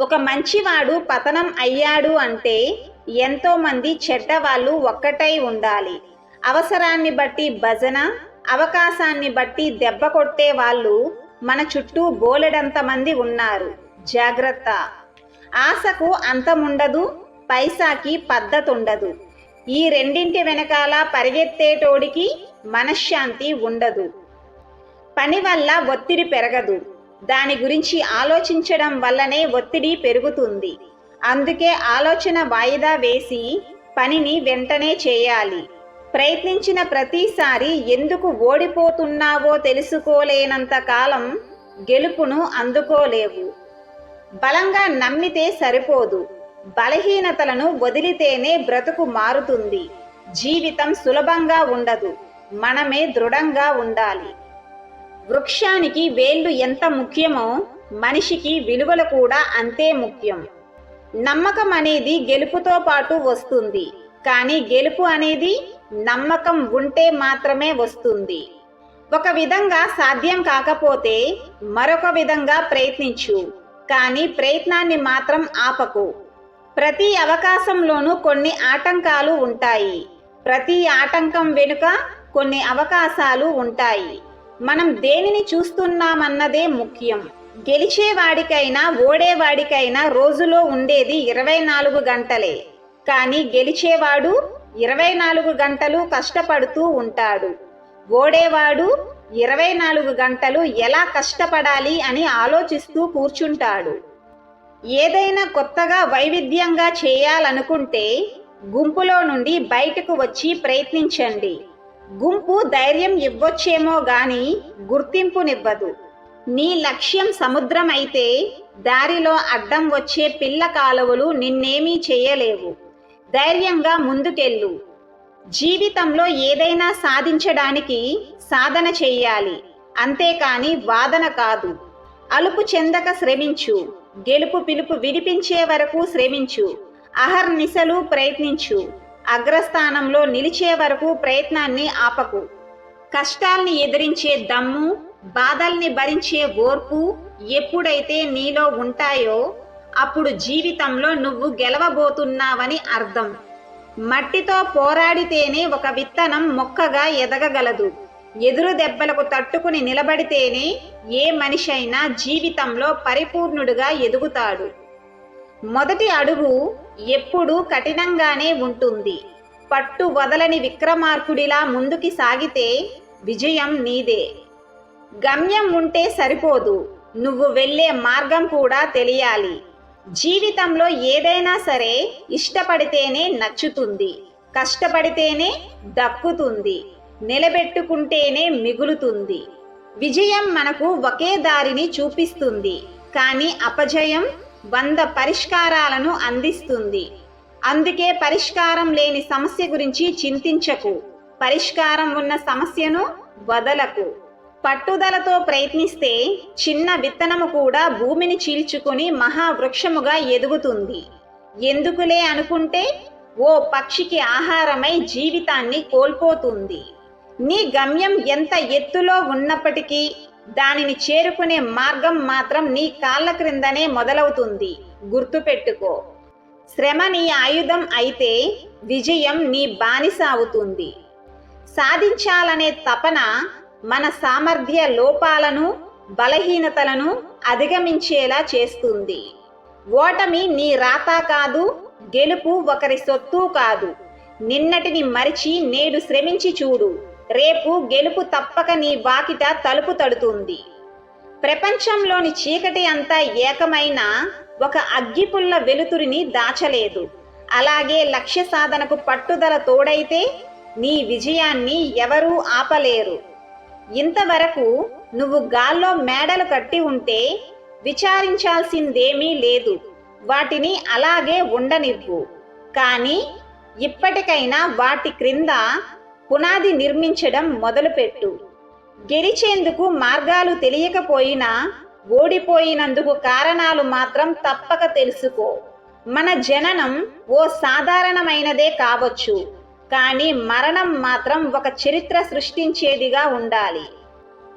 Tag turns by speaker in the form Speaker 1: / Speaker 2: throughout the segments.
Speaker 1: ఒక మంచివాడు పతనం అయ్యాడు అంటే ఎంతో మంది చెడ్డవాళ్ళు ఒక్కటై ఉండాలి. అవసరాన్ని బట్టి భజన అవకాశాన్ని బట్టి దెబ్బ కొట్టే వాళ్ళు మన చుట్టూ బోలెడంత మంది ఉన్నారు. జాగ్రత్త. ఆశకు అంతముండదు పైసాకి పద్ధతి ఉండదు ఈ రెండింటి వెనకాల పరిగెత్తేటోడికి మనశ్శాంతి ఉండదు. పని వల్ల ఒత్తిడి పెరగదు. దాని గురించి ఆలోచించడం వల్లనే ఒత్తిడి పెరుగుతుంది. అందుకే ఆలోచన వాయిదా వేసి పనిని వెంటనే చేయాలి. ప్రయత్నించిన ప్రతిసారి ఎందుకు ఓడిపోతున్నావో తెలుసుకోలేనంత కాలం గెలుపును అందుకోలేవు. బలంగా నమ్మితే సరిపోదు. బలహీనతలను వదిలితేనే బ్రతుకు మారుతుంది. జీవితం సులభంగా ఉండదు. మనమే దృఢంగా ఉండాలి. వృక్షానికి వేళ్ళు ఎంత ముఖ్యమో మనిషికి విలువలు కూడా అంతే ముఖ్యం. నమ్మకం అనేది గెలుపుతో పాటు వస్తుంది. కానీ గెలుపు అనేది నమ్మకం ఉంటే మాత్రమే వస్తుంది. ఒక విధంగా సాధ్యం కాకపోతే మరొక విధంగా ప్రయత్నించు. కానీ ప్రయత్నాన్ని మాత్రం ఆపకు. ప్రతి అవకాశంలోనూ కొన్ని ఆటంకాలు ఉంటాయి. ప్రతి ఆటంకం వెనుక కొన్ని అవకాశాలు ఉంటాయి. మనం దేనిని చూస్తున్నామన్నదే ముఖ్యం. గెలిచేవాడికైనా ఓడేవాడికైనా రోజులో ఉండేది ఇరవై నాలుగు గంటలే. కానీ గెలిచేవాడు ఇరవై నాలుగు గంటలు కష్టపడుతూ ఉంటాడు. ఓడేవాడు ఇరవై నాలుగు గంటలు ఎలా కష్టపడాలి అని ఆలోచిస్తూ కూర్చుంటాడు. ఏదైనా కొత్తగా వైవిధ్యంగా చేయాలనుకుంటే గుంపులో నుండి బయటకు వచ్చి ప్రయత్నించండి. గుంపు ధైర్యం ఇవ్వొచ్చేమో గాని గుర్తింపునివ్వదు. నీ లక్ష్యం సముద్రం అయితే దారిలో అడ్డం వచ్చే పిల్ల కాలువలు నిన్నేమీ చేయలేవు. ధైర్యంగా ముందుకెళ్ళు. జీవితంలో ఏదైనా సాధించడానికి సాధన చెయ్యాలి. అంతేకాని వాదన కాదు. అలుపు చెందక శ్రమించు. గెలుపు పిలుపు వినిపించే వరకు శ్రమించు. అహర్నిశలు ప్రయత్నించు. అగ్రస్థానంలో నిలిచే వరకు ప్రయత్నాన్ని ఆపకు. కష్టాల్ని ఎదిరించే దమ్ము బాధల్ని భరించే ఓర్పు ఎప్పుడైతే నీలో ఉంటాయో అప్పుడు జీవితంలో నువ్వు గెలవబోతున్నావని అర్థం. మట్టితో పోరాడితేనే ఒక విత్తనం మొక్కగా ఎదగగలదు. ఎదురు దెబ్బలకు తట్టుకుని నిలబడితేనే ఏ మనిషైనా జీవితంలో పరిపూర్ణుడుగా ఎదుగుతాడు. మొదటి అడుగు ఎప్పుడూ కఠినంగానే ఉంటుంది. పట్టు వదలని విక్రమార్కుడిలా ముందుకి సాగితే విజయం నీదే. గమ్యం ఉంటే సరిపోదు. నువ్వు వెళ్ళే మార్గం కూడా తెలియాలి. జీవితంలో ఏదైనా సరే ఇష్టపడితేనే నచ్చుతుంది. కష్టపడితేనే దక్కుతుంది. నిలబెట్టుకుంటేనే మిగులుతుంది. విజయం మనకు ఒకే దారిని చూపిస్తుంది. కానీ అపజయం వంద పరిష్కారాలను అందిస్తుంది. అందుకే పరిష్కారం లేని సమస్య గురించి చింతించకు. పరిష్కారం ఉన్న సమస్యను వదలకు. పట్టుదలతో ప్రయత్నిస్తే చిన్న విత్తనము కూడా భూమిని చీల్చుకుని మహావృక్షముగా ఎదుగుతుంది. ఎందుకులే అనుకుంటే ఓ పక్షికి ఆహారమై జీవితాన్ని కోల్పోతుంది. నీ గమ్యం ఎంత ఎత్తులో ఉన్నప్పటికీ దానిని చేరుకునే మార్గం మాత్రం నీ కాళ్ళ క్రిందనే మొదలవుతుంది. గుర్తుపెట్టుకో శ్రమ నీ ఆయుధం అయితే విజయం నీ బానిస అవుతుంది. సాధించాలనే తపన మన సామర్థ్య లోపాలను బలహీనతలను అధిగమించేలా చేస్తుంది. ఓటమి నీ రాత కాదు గెలుపు ఒకరి సొత్తు కాదు. నిన్నటిని మరిచి నేడు శ్రమించి చూడు. రేపు గెలుపు తప్పక నీ వాకిట తలుపు తడుతుంది. ప్రపంచంలోని చీకటి అంతా ఏకమైన ఒక అగ్గిపుల్ల వెలుతురిని దాచలేదు. అలాగే లక్ష్య సాధనకు పట్టుదల తోడైతే నీ విజయాన్ని ఎవరూ ఆపలేరు. ఇంతవరకు నువ్వు గాల్లో మేడలు కట్టి ఉంటే విచారించాల్సిందేమీ లేదు. వాటిని అలాగే ఉండనివ్వు. కానీ ఇప్పటికైనా వాటి క్రింద పునాది నిర్మించడం మొదలుపెట్టు. గెలిచేందుకు మార్గాలు తెలియకపోయినా ఓడిపోయినందుకు కారణాలు మాత్రం తప్పక తెలుసుకో. మన జననం ఓ సాధారణమైనదే కావచ్చు కానీ మరణం మాత్రం ఒక చరిత్ర సృష్టించేదిగా ఉండాలి.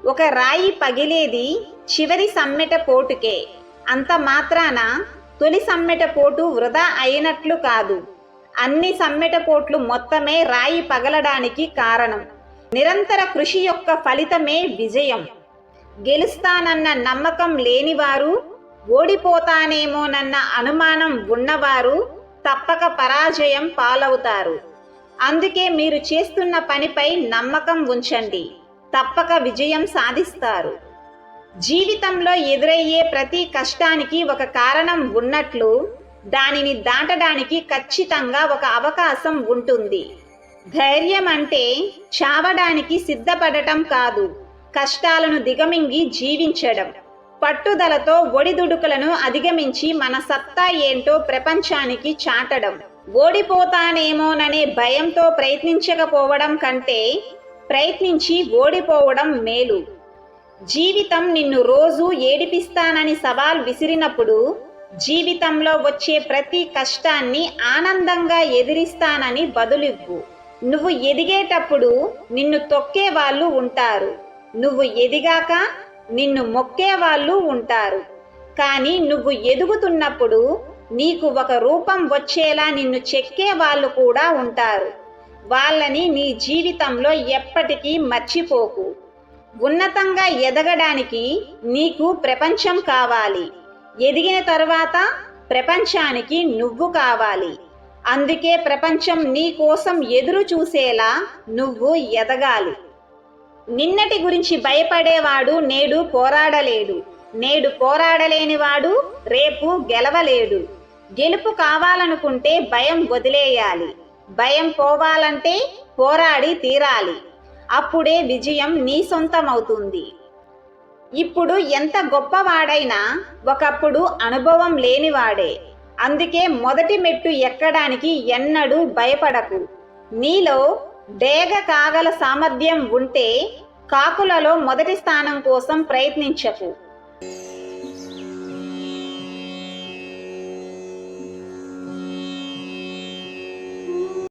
Speaker 1: ఒక రాయి పగిలేది చివరి సమ్మెట పోటుకే. అంత మాత్రాన తొలి సమ్మెట పోటు వృధా అయినట్లు కాదు. అన్ని సమ్మెట పోట్లు మొత్తమే రాయి పగలడానికి కారణం. నిరంతర కృషి యొక్క ఫలితమే విజయం. గెలుస్తానన్న నమ్మకం లేనివారు ఓడిపోతానేమోనన్న అనుమానం ఉన్నవారు తప్పక పరాజయం పాలవుతారు. అందుకే మీరు చేస్తున్న పనిపై నమ్మకం ఉంచండి. తప్పక విజయం సాధిస్తారు. జీవితంలో ఎదురయ్యే ప్రతి కష్టానికి ఒక కారణం ఉన్నట్లు దానిని దాటడానికి ఖచ్చితంగా ఒక అవకాశం ఉంటుంది. ధైర్యం అంటే చావడానికి సిద్ధపడటం కాదు. కష్టాలను దిగమింగి జీవించడం. పట్టుదలతో ఒడిదుడుకులను అధిగమించి మన సత్తా ఏంటో ప్రపంచానికి చాటడం. ఓడిపోతానేమోననే భయంతో ప్రయత్నించకపోవడం కంటే ప్రయత్నించి ఓడిపోవడం మేలు. జీవితం నిన్ను రోజు ఏడిపిస్తానని సవాల్ విసిరినప్పుడు జీవితంలో వచ్చే ప్రతి కష్టాన్ని ఆనందంగా ఎదిరిస్తానని బదులివ్వు. నువ్వు ఎదిగేటప్పుడు నిన్ను తొక్కే వాళ్ళు ఉంటారు. నువ్వు ఎదిగాక నిన్ను మొక్కే వాళ్ళు ఉంటారు. కానీ నువ్వు ఎదుగుతున్నప్పుడు నీకు ఒక రూపం వచ్చేలా నిన్ను చెక్కే వాళ్ళు కూడా ఉంటారు. వాళ్ళని నీ జీవితంలో ఎప్పటికీ మర్చిపోకు. ఉన్నతంగా ఎదగడానికి నీకు ప్రపంచం కావాలి. ఎదిగిన తర్వాత ప్రపంచానికి నువ్వు కావాలి. అందుకే ప్రపంచం నీ కోసం ఎదురు చూసేలా నువ్వు ఎదగాలి. నిన్నటి గురించి భయపడేవాడు నేడు పోరాడలేడు. నేడు పోరాడలేనివాడు రేపు గెలవలేడు. గెలుపు కావాలనుకుంటే భయం వదిలేయాలి. భయం పోవాలంటే పోరాడి తీరాలి. అప్పుడే విజయం నీ సొంతమవుతుంది. ఇప్పుడు ఎంత గొప్పవాడైనా ఒకప్పుడు అనుభవం లేనివాడే. అందుకే మొదటి మెట్టు ఎక్కడానికి ఎన్నడూ భయపడకు. నీలో డేగ కాగల సామర్థ్యం ఉంటే కాకులలో మొదటి స్థానం కోసం ప్రయత్నించకు.